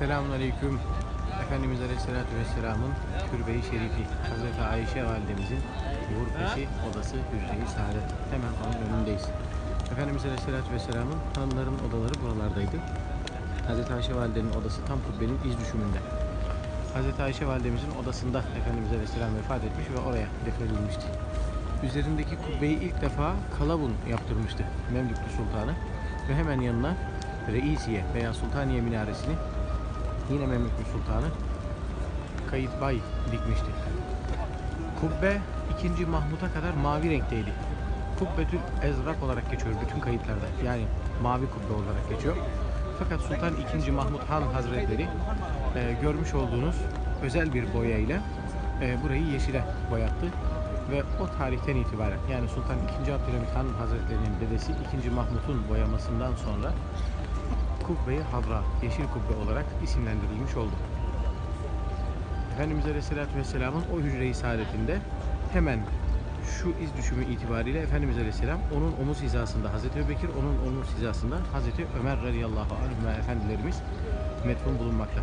Selamünaleyküm. Efendimiz Aleyhisselatü Vesselam'ın türbeyi şerifi Hazreti Ayşe Validemizin Gurfesi odası Hücre-i Saadet. Hemen onun önündeyiz. Efendimiz Aleyhisselatü Vesselam'ın hanımların odaları buralardaydı. Hazreti Ayşe Validenin odası tam kubbenin iz düşümünde. Hazreti Ayşe Validemizin odasında Efendimiz Aleyhisselam vefat etmiş ve oraya defnedilmişti. Üzerindeki kubbeyi ilk defa Kalavun yaptırmıştı Memlüklü Sultanı ve hemen yanına Reisiye veya Sultaniye Minaresini yine Memlüklü Sultanı Kayıt Bay dikmişti. Kubbe 2. Mahmut'a kadar mavi renkteydi. Kubbetül Ezrak olarak geçiyor bütün kayıtlarda. Yani mavi kubbe olarak geçiyor. Fakat Sultan 2. Mahmut Han Hazretleri e, görmüş olduğunuz özel bir boyayla e, burayı yeşile boyattı ve o tarihten itibaren yani Sultan 2. Abdülhamit Han Hazretleri'nin dedesi 2. Mahmut'un boyamasından sonra Kubbe-i Havra, yeşil kubbe olarak isimlendirilmiş oldu. Efendimiz Aleyhisselatü Vesselam'ın o hücre-i saadetinde hemen şu iz düşümü itibariyle Efendimiz Aleyhisselam onun omuz hizasında Hazreti Ebubekir, onun omuz hizasında Hazreti Ömer radıyallahu anh ve efendilerimiz metfun bulunmakta.